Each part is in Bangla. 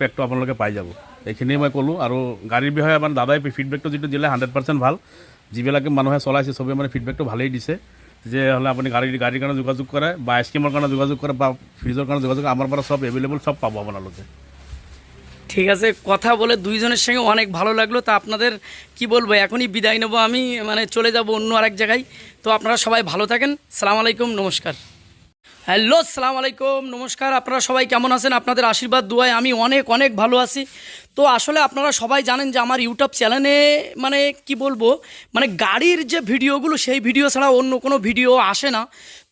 পেকটো আপোনালোকে পাই যাব। এইখিনিয়ে মই ক'লোঁ আৰু গাড়ীৰ বিষয়ে মানে দাদাই ফিডবেকটো যিটো দিলে হাণ্ড্ৰেড পাৰ্চেণ্ট ভালো। যিবিলাকে মানুহে চলাইছে চবেই মানে ফিডবেকটো ভালেই দিছে। যে হ'লে আপুনি গাড়ী, গাড়ীৰ কাৰণে যোগাযোগ কৰে, বা আইচক্ৰীমৰ কাৰণে যোগাযোগ কৰে, বা ফ্ৰিজৰ কাৰণে যোগাযোগ আমাৰ পৰা চব এভেইলেবল চব পাব আপোনালোকে। ঠিক আছে, কথা বলে দুইজনের সঙ্গে অনেক ভালো লাগল। তা আপনাদের কি বলব, এখনই বিদায় নেব আমি মানে চলে যাব অন্য আরেক জায়গায়। তো আপনারা সবাই ভালো থাকেন। সালাম আলাইকুম, নমস্কার। হ্যালো সালাম আলাইকুম, নমস্কার, আপনারা সবাই কেমন আছেন? আপনাদের আশীর্বাদ, দুয়ায়, আমি অনেক অনেক ভালো আছি। তো আসলে আপনারা সবাই জানেন যে আমার ইউটিউব চ্যানেলে মানে কি বলব মানে গাড়ির যে ভিডিওগুলো সেই ভিডিও ছাড়া অন্য কোনো ভিডিও আসে না।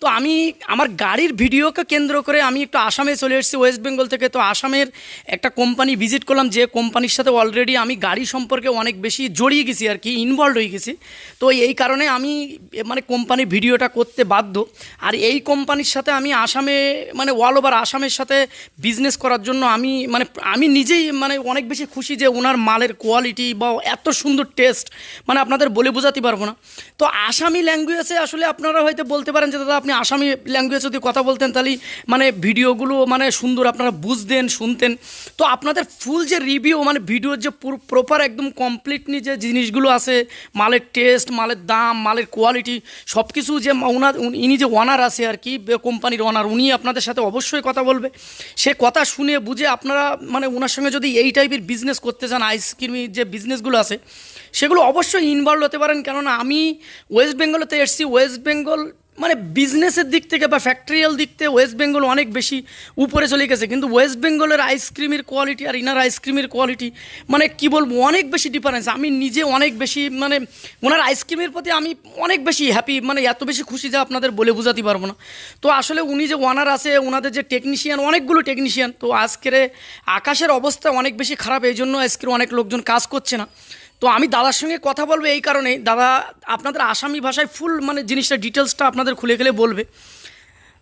তো আমি আমার গাড়ির ভিডিওকে কেন্দ্র করে আমি একটু আসামে চলে এসেছি ওয়েস্ট বেঙ্গল থেকে। তো আসামের একটা কোম্পানি ভিজিট করলাম, যে কোম্পানির সাথে অলরেডি আমি গাড়ি সম্পর্কে অনেক বেশি জড়িয়ে গেছি আর কি ইনভলভ হয়ে গেছি। তো এই কারণে আমি মানে কোম্পানির ভিডিওটা করতে বাধ্য। আর এই কোম্পানির সাথে আমি আসামে মানে অল ওভার আসামের সাথে বিজনেস করার জন্য আমি মানে আমি নিজেই মানে অনেক বেশি খুশি যে ওনার মালের কোয়ালিটি বা এত সুন্দর টেস্ট মানে আপনাদের বলে বোঝাতে পারব না। তো আসামি ল্যাঙ্গুয়েজে আসলে আপনারা হয়তো বলতে পারেন যে, দাদা আপনি আসামি ল্যাঙ্গুয়েজ যদি কথা বলতেন, তাহলে মানে ভিডিওগুলো মানে সুন্দর আপনারা বুঝতেন, শুনতেন। তো আপনাদের ফুল যে রিভিউ মানে ভিডিওর যে প্রপার একদম কমপ্লিটলি যে জিনিসগুলো আছে, মালের টেস্ট মালের দাম, মালের কোয়ালিটি সব কিছু যে ওনার ইনি যে ওনার আছে আর কি কোম্পানির ওনার উনি আপনাদের সাথে অবশ্যই কথা বলবে। সে কথা শুনে বুঝে আপনারা মানে ওনার সঙ্গে যদি এই টাইপের বিজনেস করতে চান আইসক্রিমের যে বিজনেসগুলো আছে, সেগুলো অবশ্যই ইনভলভ হতে পারেন। কেননা আমি ওয়েস্ট বেঙ্গলেতে এসেছি ওয়েস্ট বেঙ্গল মানে বিজনেসের দিক থেকে বা ফ্যাক্টরিয়াল দিক থেকে ওয়েস্ট বেঙ্গল অনেক বেশি উপরে চলে গেছে। কিন্তু ওয়েস্ট বেঙ্গলের আইসক্রিমের কোয়ালিটি আর ইনার আইসক্রিমের কোয়ালিটি মানে কি বলব, অনেক বেশি ডিফারেন্স আমি নিজে অনেক বেশি মানে ওনার আইসক্রিমের প্রতি আমি অনেক বেশি হ্যাপি মানে এত বেশি খুশি যে আপনাদের বলে বোঝাতে পারব না। তো আসলে উনি যে ওনার আছে ওনাদের যে টেকনিশিয়ান অনেকগুলো টেকনিশিয়ান তো আজকের আকাশের অবস্থা অনেক বেশি খারাপ এই জন্য আজকের অনেক লোকজন কাজ করছে না। তো আমি দাদার সঙ্গে কথা বলব এই কারণে। দাদা আপনাদের আসামি ভাষায় ফুল মানে জিনিসটা ডিটেলসটা আপনাদের খুলে খুলে বলবে।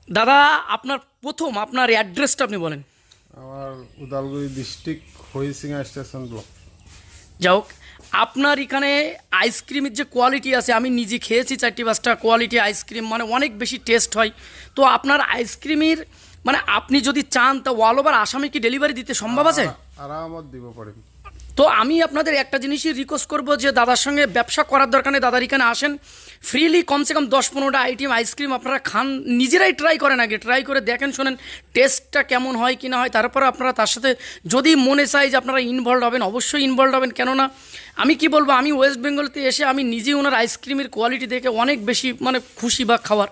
দাদা আপনার প্রথম আপনার অ্যাড্রেসটা আপনি বলেন। আমার Udalguri district Harisinga station block যাই হোক আপনার এখানে আইসক্রিমের যে কোয়ালিটি আছে আমি নিজে খেয়েছি চারটি পাঁচটা কোয়ালিটি আইসক্রিম মানে অনেক বেশি টেস্ট হয়। তো আপনার আইসক্রিমের মানে আপনি যদি চান তা অল ওভার আসামে কি ডেলিভারি দিতে সম্ভব আছে? আরামত দিব পাৰিম তো আমি আপনাদের একটা জিনিসই রিকোয়েস্ট করব যে দাদার সঙ্গে ব্যবসা করার দরকার নেই, দাদার এখানে আসেন। ফ্রিলি কমসে কম দশ পনেরোটা আইটেম আইসক্রিম আপনারা খান, নিজেরাই ট্রাই করেন আগে ট্রাই করে দেখেন, শোনেন টেস্টটা কেমন হয় কি না হয়, তারপরে আপনারা তার সাথে যদি মনে চাই যে আপনারা ইনভলভ হবেন, অবশ্যই ইনভলভ হবেন। কেননা আমি কি বলব, আমি ওয়েস্ট বেঙ্গলতে এসে আমি নিজেই ওনার আইসক্রিমের কোয়ালিটি দেখে অনেক বেশি মানে খুশি বা খাওয়ার।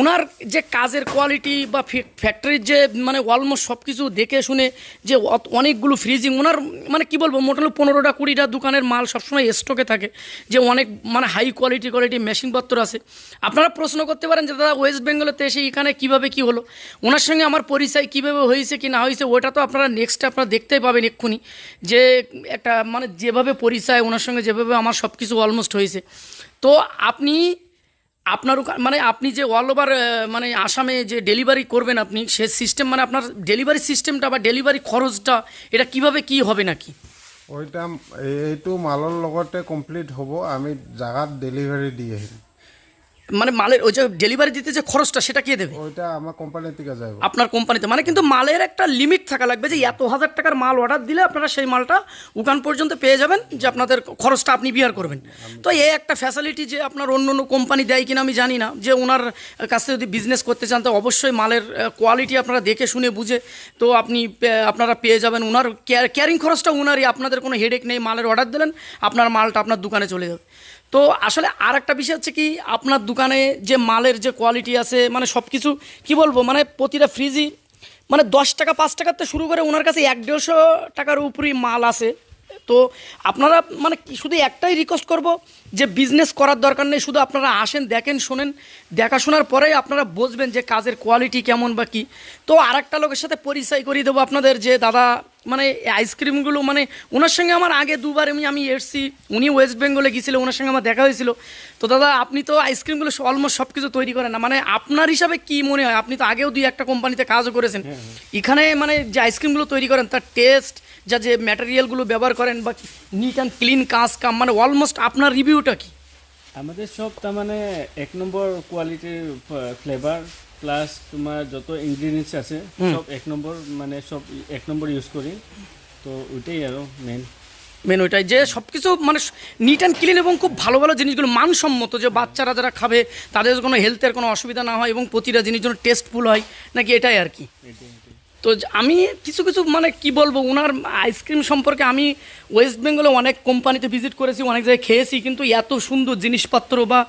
ওনার যে কাজের কোয়ালিটি বা ফ্যাক্টরির যে মানে অলমোস্ট সব কিছু দেখে শুনে যে অনেকগুলো ফ্রিজিং ওনার মানে কি বলব, মোটামুটি পনেরোটা, কুড়িটা দোকানের মাল সবসময় স্টকে থাকে। যে অনেক মানে হাই কোয়ালিটি কোয়ালিটি মেশিনপত্র আছে। আপনারা প্রশ্ন করতে পারেন যে, দাদা ওয়েস্ট বেঙ্গলেতে এসে এখানে কীভাবে কি হলো? ওনার সঙ্গে আমার পরিচয় কীভাবে হয়েছে, কি না হয়েছে, ওটা তো আপনারা নেক্সট আপনারা দেখতেই পাবেন এক্ষুনি। যে একটা মানে যেভাবে পরিচয়, ওনার সঙ্গে যেভাবে আমার সব কিছু অলমোস্ট হয়েছে। তো আপনি, আপনার মানে আপনি যে অল ওভার মানে আসামে যে ডেলিভারি করবেন আপনি, সে সিস্টেম মানে আপনার ডেলিভারি সিস্টেমটা বা ডেলিভারি খরচটা, এটা কীভাবে কি হবে নাকি? ওইটা এইটো মালৰ লগতে কমপ্লিট হ'ব আমি জাগাত ডেলিভাৰী দি আহিম। মানে মালের ওই যে ডেলিভারি দিতে যে খরচটা সেটা কে দেবে? ওইটা আমার কোম্পানি থেকে যাব আপনার কোম্পানিতে মানে কিন্তু মালের একটা লিমিট থাকা লাগবে যে এত হাজার টাকার মাল অর্ডার দিলে আপনারা সেই মালটা ওখান পর্যন্ত পেয়ে যাবেন যে আপনাদের খরচটা আপনি বিয়ার করবেন। তো এই একটা ফ্যাসিলিটি যে আপনার অন্য অন্য কোম্পানি দেয় কিনা আমি জানি না। যে ওনার কাছে যদি বিজনেস করতে চান তো অবশ্যই মালের কোয়ালিটি আপনারা দেখে শুনে বুঝে তো আপনি আপনারা পেয়ে যাবেন। ওনার ক্যারিং খরচটা ওনারই আপনাদের কোনো হেডেক নেই মালের অর্ডার দিলেন আপনার মালটা আপনার দোকানে চলে যাবে। তো আসলে আর একটা বিষয় হচ্ছে কি, আপনার দোকানে যে মালের যে কোয়ালিটি আছে মানে সব কিছু কী বলব মানে প্রতিটা ফ্রিজই মানে দশ টাকা, পাঁচ টাকার থেকে শুরু করে ওনার কাছে এক দেড়শো টাকার উপরেই মাল আছে। তো আপনারা মানে শুধু একটাই রিকোয়েস্ট করব যে বিজনেস করার দরকার নেই, শুধু আপনারা আসেন, দেখেন, শোনেন, দেখাশোনার পরেই আপনারা বুঝবেন যে কাজের কোয়ালিটি কেমন বা কী। তো আর একটা লোকের সাথে পরিচয় করিয়ে দেবো আপনাদের যে দাদা মানে আইসক্রিমগুলো মানে ওনার সঙ্গে আমার আগে দুবার আমি আমি এসছি। উনি ওয়েস্ট বেঙ্গলে গিয়েছিল ওনার সঙ্গে আমার দেখা হয়েছিল। তো দাদা আপনি তো আইসক্রিমগুলো অলমোস্ট সব কিছু তৈরি করেন না। মানে আপনার হিসাবে কি মনে হয়? আপনি তো আগেও দুই একটা কোম্পানিতে কাজও করেছেন। এখানে মানে যে আইসক্রিমগুলো তৈরি করেন তার টেস্ট যা যে ম্যাটেরিয়ালগুলো ব্যবহার করেন বা নিট অ্যান্ড ক্লিন কাজ কাম মানে অলমোস্ট আপনার রিভিউটা কি? আমাদের সব তার মানে এক নম্বর কোয়ালিটির ফ্লেভার প্লাস তোমার যত ইনগ্রিডিয়েন্টস আছে সব এক নম্বর মানে সব এক নম্বর ইউজ করি। তো ওইটাই আরও মেন মেন ওইটাই যে সব কিছু মানে নিট অ্যান্ড ক্লিন এবং খুব ভালো ভালো জিনিসগুলো মানসম্মত যে বাচ্চারা যারা খাবে তাদের কোনো হেলথের কোনো অসুবিধা না হয় এবং প্রতিটা জিনিস জন্য টেস্টফুল হয় নাকি এটাই আর কি? তো আমি কিছু কিছু মানে কি বলব ওনার আইসক্রিম সম্পর্কে আমি ওয়েস্ট বেঙ্গলে অনেক কোম্পানিতে ভিজিট করেছি, অনেক জায়গায় খেয়েছি, কিন্তু এত সুন্দর জিনিসপত্র বা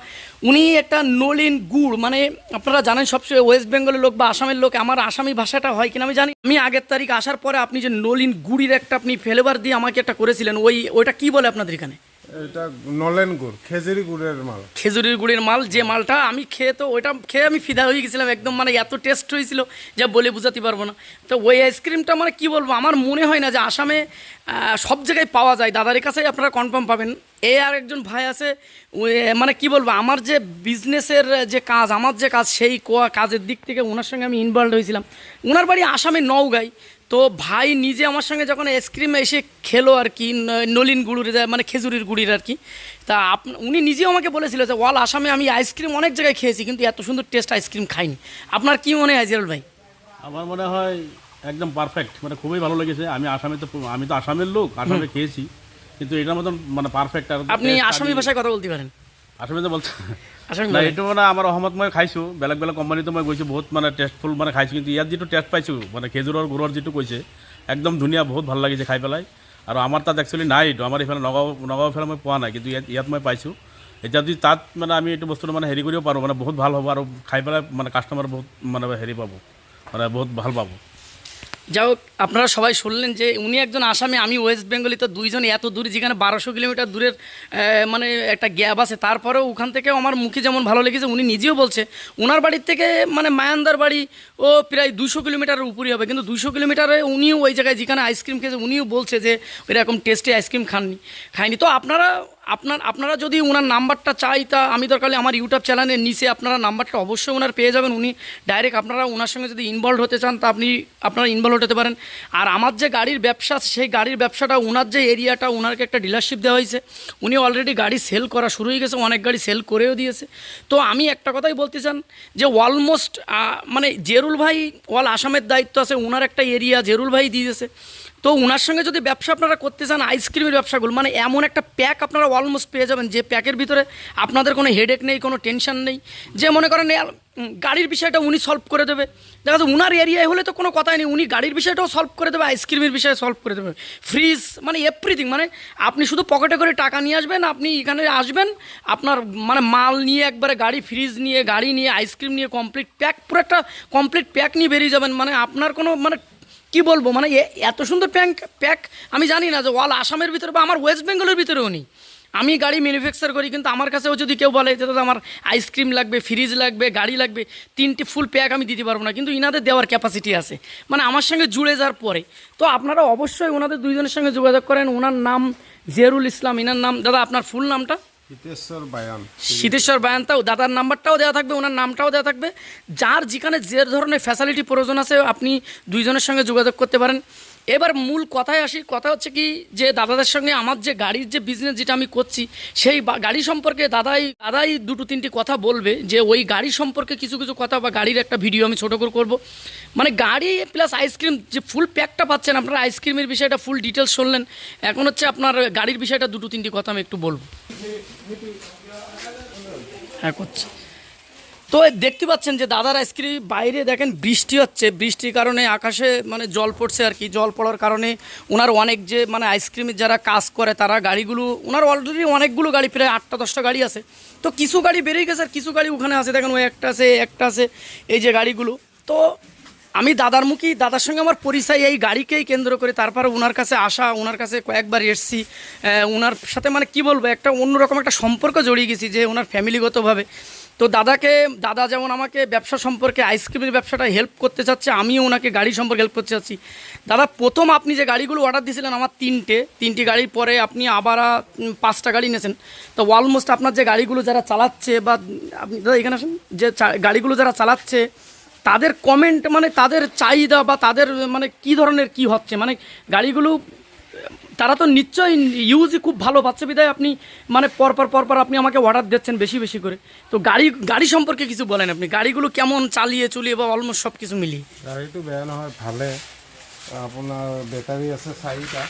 উনি একটা নলিন গুড় মানে আপনারা জানেন সবচেয়ে ওয়েস্ট বেঙ্গলের লোক বা আসামের লোক, আমার আসামি ভাষাটা হয় কিনা আমি জানি। আমি আগের তারিখ আসার পরে আপনি যে নলিন গুড়ির একটা আপনি ফ্লেভার দিয়ে আমাকে একটা করেছিলেন, ওই, ওইটা কি বলে আপনাদের এখানে? এটা নলেন গুড়, খেজুরি গুড়ের মাল। খেজুরির গুড়ের মাল, যে মালটা আমি খেয়ে তো ওইটা খেয়ে আমি ফিদা হয়ে গেছিলাম, একদম মানে এত টেস্ট হয়েছিল যা বলে বোঝাতে পারব না। তো ওই আইসক্রিমটা মানে কি বলব, আমার মনে হয় না যে আসামে সব জায়গায় পাওয়া যায়। দাদার কাছেই আপনারা কনফার্ম পাবেন। এ আর একজন ভাই আছে মানে কি বলব, আমার যে বিজনেসের যে কাজ, আমার যে কাজ, সেই কাজের দিক থেকে ওনার সঙ্গে আমি ইনভলভ হয়েছিলাম। ওনার বাড়ি আসামে নওগাঁয়। তো ভাই নিজে আমার সঙ্গে যখন আইসক্রিম এসে খেলো আর কি নলিন গুড়ের মানে খেজুরির গুড়ির আর কি তা আপ উনি নিজেও আমাকে বলেছিল যে ওয়াল আসামে আমি আইসক্রিম অনেক জায়গায় খেয়েছি কিন্তু এত সুন্দর টেস্ট আইসক্রিম খাইনি। আপনার কি মনে হয় জিয়ারুল ভাই? আমার মনে হয় একদম পারফেক্ট মানে খুবই ভালো লেগেছে। আমি আসামে তো আমি তো আসামের লোক আসামে খেয়েছি কিন্তু এটার মতন মানে পারফেক্ট আর আপনি আসামি ভাষায় কথা বলতে পারেন। আসামে তো বলছে না এইটো মানে আমাৰ অসমত মই খাইছোঁ। বেলেগ বেলেগ কোম্পানীতো মই গৈছোঁ বহুত মানে টেষ্টফুল মানে খাইছোঁ। কিন্তু ইয়াত যিটো টেষ্ট পাইছোঁ মানে খেজুৰৰ গুড়ৰ যিটো কৈছে একদম ধুনীয়া বহুত ভালো লাগিছে খাই পেলাই। আৰু আমাৰ তাত একচুৱেলি নাই এইটো। আমাৰ এইফালে নগাঁও নগাঁও ফালে মই পোৱা নাই কিন্তু ইয়াত ইয়াত মই পাইছোঁ। এতিয়া যদি তাত মানে আমি এইটো বস্তুটো মানে হেৰি কৰিব পাৰোঁ মানে বহুত ভালো হ'ব আৰু খাই পেলাই মানে কাষ্টমাৰ বহুত মানে হেৰি পাব। মানে বহুত ভালো পাব। যাই হোক, আপনারা সবাই শুনলেন যে উনি একজন আসামি, আমি ওয়েস্ট বেঙ্গলি, তো দুইজন এত দূর, যেখানে বারোশো কিলোমিটার দূরের মানে একটা গ্যাপ আছে। তারপরেও ওখান থেকেও আমার মুখে যেমন ভালো লেগেছে, উনি নিজেও বলছে ওনার বাড়ির থেকে মানে মায়ান্দার বাড়ি, ও প্রায় দুশো কিলোমিটারের উপরই হবে। কিন্তু দুশো কিলোমিটারে উনিও ওই জায়গায় যেখানে আইসক্রিম খেয়েছে, উনিও বলছে যে, এরকম টেস্টি আইসক্রিম খাননি খায়নি তো আপনারা আপনার, আপনারা যদি ওনার নাম্বারটা চাই, তা আমি দরকার আমার ইউটিউব চ্যানেলের নিচে আপনারা নাম্বারটা অবশ্যই ওনার পেয়ে যাবেন। উনি ডাইরেক্ট আপনারা ওনার সঙ্গে যদি ইনভলভ হতে চান, তা আপনি, আপনারা ইনভলভ হতে পারেন। আর আমার যে গাড়ির ব্যবসা সেই গাড়ির ব্যবসাটা ওনার যে এরিয়াটা ওনারকে একটা ডিলারশিপ দেওয়া হয়েছে। উনি অলরেডি গাড়ি সেল করা শুরু হয়ে গেছে, অনেক গাড়ি সেল করেও দিয়েছে। তো আমি একটা কথাই বলতে চান, যে অলমোস্ট মানে জেরুল ভাই অল আসামের দায়িত্ব আছে ওনার একটা এরিয়া জেরুল ভাই দিয়েছে। তো ওনার সঙ্গে যদি ব্যবসা আপনারা করতে চান, আইসক্রিমের ব্যবসাগুলো মানে এমন একটা প্যাক আপনারা অলমোস্ট পেয়ে যাবেন, যে প্যাকের ভিতরে আপনাদের কোনো হেডেক নেই, কোনো টেনশন নেই। যে মনে করেন গাড়ির বিষয়টা উনি সলভ করে দেবে। দেখা যাচ্ছে উনার এরিয়ায় হলে তো কোনো কথাই নেই, উনি গাড়ির বিষয়টাও সলভ করে দেবে, আইসক্রিমের বিষয়ে সলভ করে দেবে। ফ্রিজ মানে এভরিথিং মানে আপনি শুধু পকেটে করে টাকা নিয়ে আসবেন, আপনি এখানে আসবেন, আপনার মানে মাল নিয়ে একবারে গাড়ি ফ্রিজ নিয়ে, গাড়ি নিয়ে, আইসক্রিম নিয়ে কমপ্লিট প্যাক পুরো একটা কমপ্লিট প্যাক নিয়ে বেরিয়ে যাবেন। মানে আপনার কোনো মানে কি বলব? মানে এত সুন্দর প্যাঙ্ক প্যাক, আমি জানি না যে ওয়াল আসামের ভিতরে বা আমার ওয়েস্ট বেঙ্গলের ভিতরেও নেই আমি গাড়ি ম্যানুফ্যাকচার করি, কিন্তু আমার কাছেও যদি কেউ বলে যে, দাদা, আমার আইসক্রিম লাগবে ফ্রিজ লাগবে, গাড়ি লাগবে, তিনটে ফুল প্যাক আমি দিতে পারব না। কিন্তু ইনাদের দেওয়ার ক্যাপাসিটি আছে। মানে আমার সঙ্গে জুড়ে যাওয়ার পরে। তো আপনারা অবশ্যই ওনাদের দুইজনের সঙ্গে যোগাযোগ করেন। ওনার নাম জিয়ারুল ইসলাম। ইনার নাম দাদা, আপনার ফুল নামটা? সিদ্ধেশ্বর বায়ানটাও দাদার নাম্বারটাও দেওয়া থাকবে, ওনার নামটাও দেওয়া থাকবে। যার যেখানে যে ধরনের ফ্যাসিলিটি প্রয়োজন আছে, আপনি দুইজনের সঙ্গে যোগাযোগ করতে পারেন। এবার মূল কথায় আসি, কথা হচ্ছে কি যে দাদাদের সঙ্গে আমার যে গাড়ির যে বিজনেস যেটা আমি করছি, সেই গাড়ি সম্পর্কে দাদাই দাদাই দুটো তিনটি কথা বলবে যে ওই গাড়ি সম্পর্কে কিছু কিছু কথা বা গাড়ির একটা ভিডিও আমি ছোটো করে করব। মানে গাড়ি প্লাস আইসক্রিম যে ফুল প্যাকটা পাচ্ছেন, আপনারা আইসক্রিমের বিষয়টা ফুল ডিটেলস শুনলেন। এখন হচ্ছে আপনার গাড়ির বিষয়টা দুটো তিনটি কথা আমি একটু বলব। হ্যাঁ করছি। তো দেখতে পাচ্ছেন যে দাদার আইসক্রিম বাইরে দেখেন বৃষ্টি হচ্ছে। বৃষ্টির কারণে আকাশে মানে জল পড়ছে আর কি। জল পড়ার কারণে ওনার অনেক যে মানে আইসক্রিমের যারা কাজ করে, তারা গাড়িগুলো ওনার অলরেডি অনেকগুলো গাড়ি, প্রায় আটটা, দশটা গাড়ি আছে। তো কিছু গাড়ি বেরিয়ে গেছে আর কিছু গাড়ি ওখানে আছে। দেখেন ওই একটা আছে একটা আছে, এই যে গাড়িগুলো। তো আমি দাদার মুখী দাদার সঙ্গে আমার পরিচয় এই গাড়িকেই কেন্দ্র করে তারপরে ওনার কাছে আসা ওনার কাছে কয়েকবার এসছি। ওনার সাথে মানে কি বলব, একটা অন্যরকম একটা সম্পর্ক জড়িয়ে গেছি যে ওনার ফ্যামিলিগতভাবে তো দাদাকে, দাদা যেমন আমাকে ব্যবসা সম্পর্কে আইসক্রিমের ব্যবসাটা হেল্প করতে চাচ্ছে, আমিও ওনাকে গাড়ি সম্পর্কে হেল্প করতে চাচ্ছি। দাদা, প্রথম আপনি যে গাড়িগুলো অর্ডার দিয়েছিলেন আমার তিনটে, তিনটি গাড়ির পরে আপনি আবার পাঁচটা গাড়ি নিয়েছেন। তো অলমোস্ট আপনার যে গাড়িগুলো যারা চালাচ্ছে বা, আপনি দাদা এখানে আসেন, যে গাড়িগুলো যারা চালাচ্ছে, তাদের কমেন্ট মানে তাদের চাহিদা বা তাদের মানে কি ধরনের কি হচ্ছে? মানে গাড়িগুলো তারা তো নিশ্চয়ই ইউজই খুব ভালো পাচ্ছে বিদায় আপনি মানে পরপর পরপর আপনি আমাকে অর্ডার দিচ্ছেন বেশি বেশি করে। তো গাড়ি গাড়ি সম্পর্কে কিছু বলেন আপনি। গাড়িগুলো কেমন চালিয়ে চলিয়ে বা অলমোস্ট সব কিছু মিলিয়ে? গাড়ীটো বেয়া নহয় ভালে। আপোনাৰ বেটাৰী আছে চাৰিটা।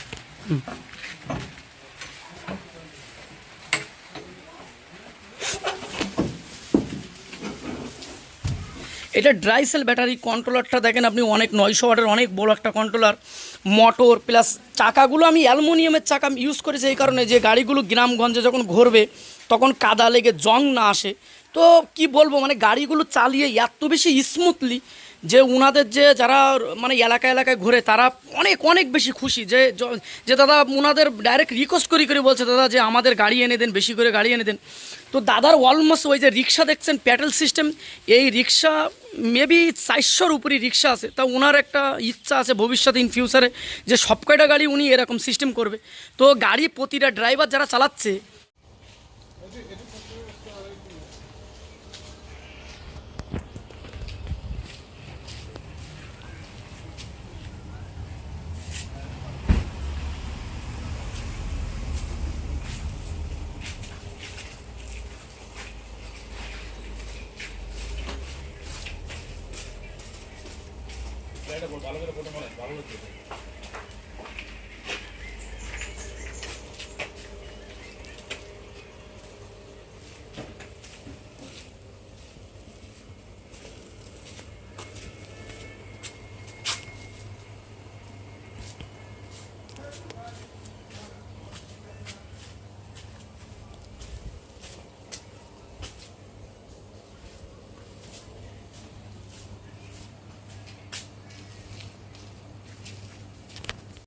এটা ড্রাই সেল ব্যাটারি কন্ট্রোলারটা দেখেন আপনি অনেক নয়শো ওয়াটের অনেক বড় একটা কন্ট্রোলার মোটর প্লাস চাকাগুলো আমি অ্যালুমিনিয়ামের চাকা ইউজ করেছি এই কারণে যে গাড়িগুলো গ্রামগঞ্জে যখন ঘুরবে, তখন কাদা লেগে জং না আসে। তো কি বলব মানে গাড়িগুলো চালিয়ে এত বেশি স্মুথলি যে উনাদের যে যারা মানে এলাকা এলাকায় ঘুরে তারা অনেক অনেক বেশি খুশি। যে যে দাদা উনাদের ডাইরেক্ট রিকোয়েস্ট করি, করে বলছে, দাদা, যে আমাদের গাড়ি এনে দেন, বেশি করে গাড়ি এনে দেন। তো দাদার অলমোস্ট ওই যে রিক্সা দেখছেন প্যাটেল সিস্টেম এই রিক্সা মেবি চারশোর উপরই রিক্সা আছে। তা ওনার একটা ইচ্ছা আছে ভবিষ্যতে ইন ফিউচারে যে সব কয়টা গাড়ি উনি এরকম সিস্টেম করবে। তো গাড়ি প্রতিটা ড্রাইভার যারা চালাচ্ছে Allah'a